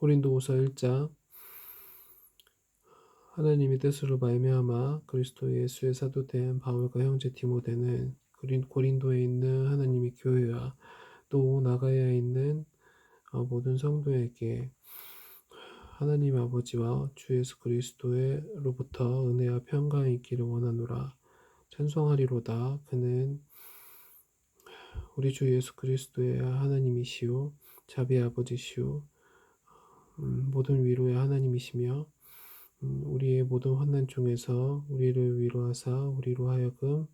고린도후서 1장. 하나님의 뜻으로 말미암아 그리스도 예수의 사도 된 바울과 형제 디모데는 고린- 고린도에 있는 하나님의 교회와 또 나가야에 있는 어, 모든 성도에게 하나님 아버지와 주 예수 그리스도로부터 은혜와 평강이 있기를 원하노라 찬송하리로다. 그는 우리 주 예수 그리스도의 하나님이시요 자비의 아버지시요 음, 모든 위로의 하나님이시며 음, 우리의 모든 환난 중에서 우리를 위로하사 우리로 하여금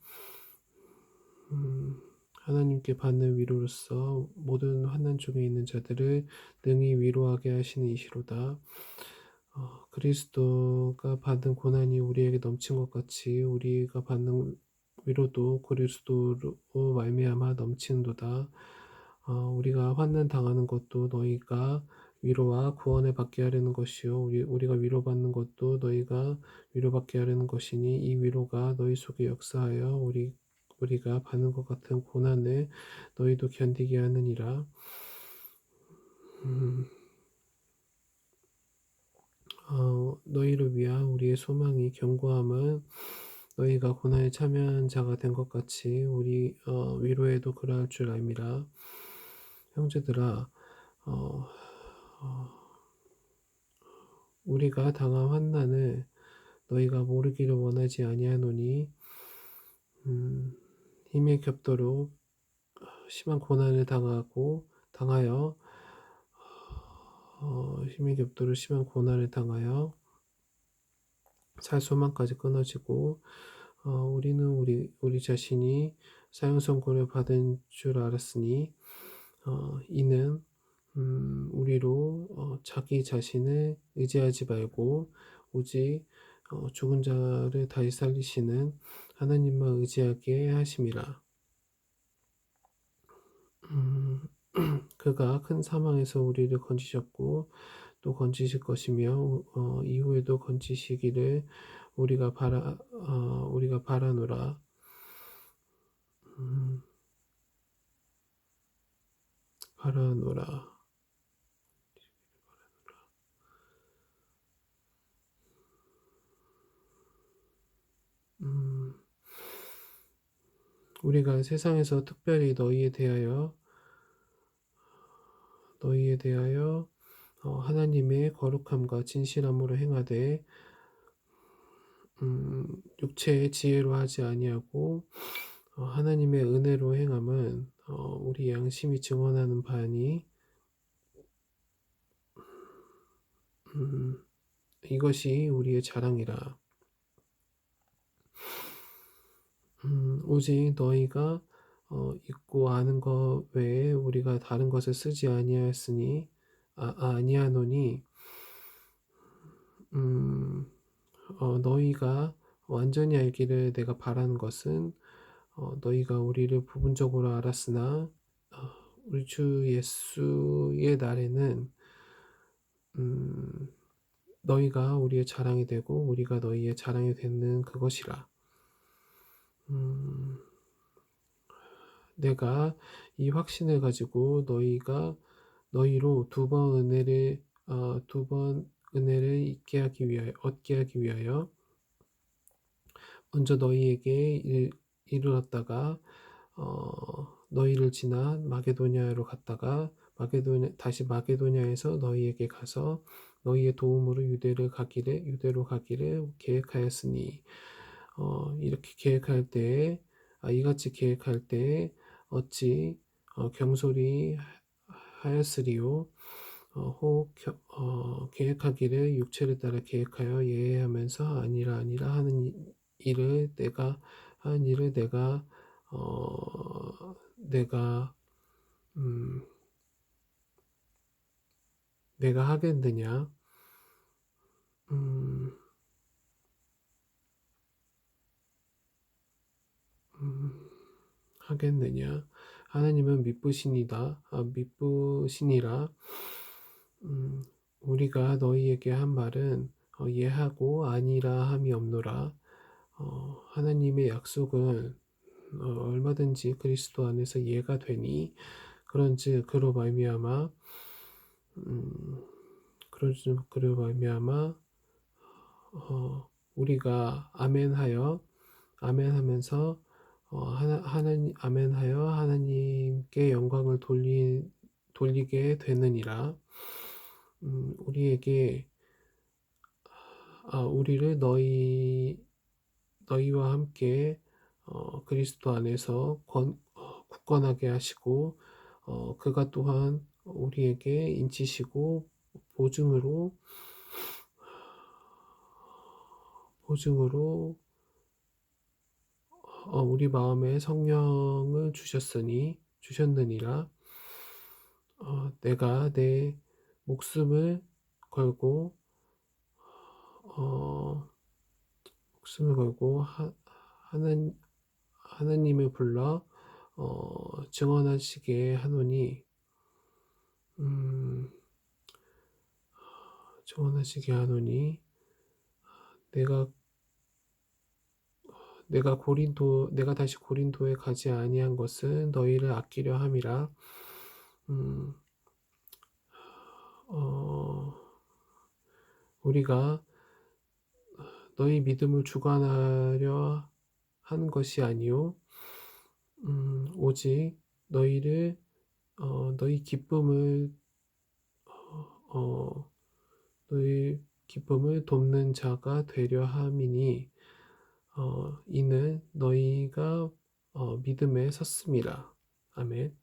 음, 하나님께 받는 위로로서 모든 환난 중에 있는 자들을 능히 위로하게 하시는 이시로다. 어, 그리스도가 받은 고난이 우리에게 넘친 것 같이 우리가 받는 위로도 그리스도로 말미암아 넘치는도다. 어, 우리가 환난 당하는 것도 너희가 위로와 구원을 받게 하려는 것이요 우리, 우리가 위로받는 것도 너희가 위로받게 하려는 것이니 이 위로가 너희 속에 역사하여 우리 우리가 받는 것 같은 고난을 너희도 견디게 하느니라. 음, 어, 너희를 위한 우리의 소망이 견고함은 너희가 고난에 참여한 자가 된 것 같이 우리 어, 위로에도 그러할 줄 알미라. 형제들아, 어, 어, 우리가 당한 환난을 너희가 모르기를 원하지 아니하노니 음, 힘에 겹도록 심한 고난을 당하고 당하여 어, 힘에 겹도록 심한 고난을 당하여 살 소망까지 끊어지고 어, 우리는 우리 우리 자신이 사형 선고를 받은 줄 알았으니 어, 이는 음, 우리로 어, 자기 자신을 의지하지 말고 오직 어, 죽은 자를 다시 살리시는 하나님만 의지하게 하심이라. 음, 그가 큰 사망에서 우리를 건지셨고 또 건지실 것이며 어, 이후에도 건지시기를 우리가 바라 어, 우리가 바라노라. 음, 바라노라. 우리가 세상에서 특별히 너희에 대하여 너희에 대하여 어, 하나님의 거룩함과 진실함으로 행하되 음, 육체의 지혜로 하지 아니하고 어, 하나님의 은혜로 행함은 어, 우리 양심이 증언하는 바니 음, 이것이 우리의 자랑이라. 음, 오직 너희가 어, 있고 아는 것 외에 우리가 다른 것을 쓰지 아니하였으니 아, 아니하노니 음, 어, 너희가 완전히 알기를 내가 바라는 것은 어, 너희가 우리를 부분적으로 알았으나 어, 우리 주 예수의 날에는 음, 너희가 우리의 자랑이 되고 우리가 너희의 자랑이 되는 그것이라. 음, 내가 이 확신을 가지고 너희가 너희로 두 번 은혜를 어, 두번 은혜를 잊게 하기 위하여 얻게 하기 위하여 먼저 너희에게 일, 이르렀다가 어, 너희를 지나 마게도냐로 갔다가 마게도냐 다시 마게도냐에서 너희에게 가서 너희의 도움으로 유대를 가기를 유대로 가기를 계획하였으니 어, 이렇게 계획할 때 아, 이같이 계획할 때 어찌 어, 경솔히 하였으리요? 어, 혹 어, 계획하기를 육체를 따라 계획하여 예하면서 아니라 아니라 하는 일을 내가 한 일을 내가 어, 내가 음, 내가 하겠느냐? 음, 음, 하겠느냐? 하나님은 미쁘시니다. 아, 미쁘시니라. 음, 우리가 너희에게 한 말은 어, 예하고 아니라 함이 없노라. 어, 하나님의 약속은 어, 얼마든지 그리스도 안에서 예가 되니 그런즉 그로 말미암아 음, 그러지 그로 말미암아 어 우리가 아멘하여 아멘하면서 어 하나 하나님 아멘하여 하나님께 영광을 돌리 돌리게 되느니라. 음 우리에게 아 우리를 너희 너희와 함께 어 그리스도 안에서 권 어 굳건하게 하시고 어 그가 또한 우리에게 인치시고 보증으로 보증으로 어 우리 마음에 성령을 주셨으니 주셨느니라. 어 내가 내 목숨을 걸고 어 목숨을 걸고 하 하나 하나님을 불러 어 증언하시게 하노니 음 증언하시게 하노니 내가 내가 고린도 내가 다시 고린도에 가지 아니한 것은 너희를 아끼려 함이라. 음. 어 우리가 너희 믿음을 주관하려 하는 것이 아니요 음 오직 너희를 어 너희 기쁨을 어 너희 기쁨을 돕는 자가 되려 함이니 어 이는 너희가 어 믿음에 섰음이라. 아멘.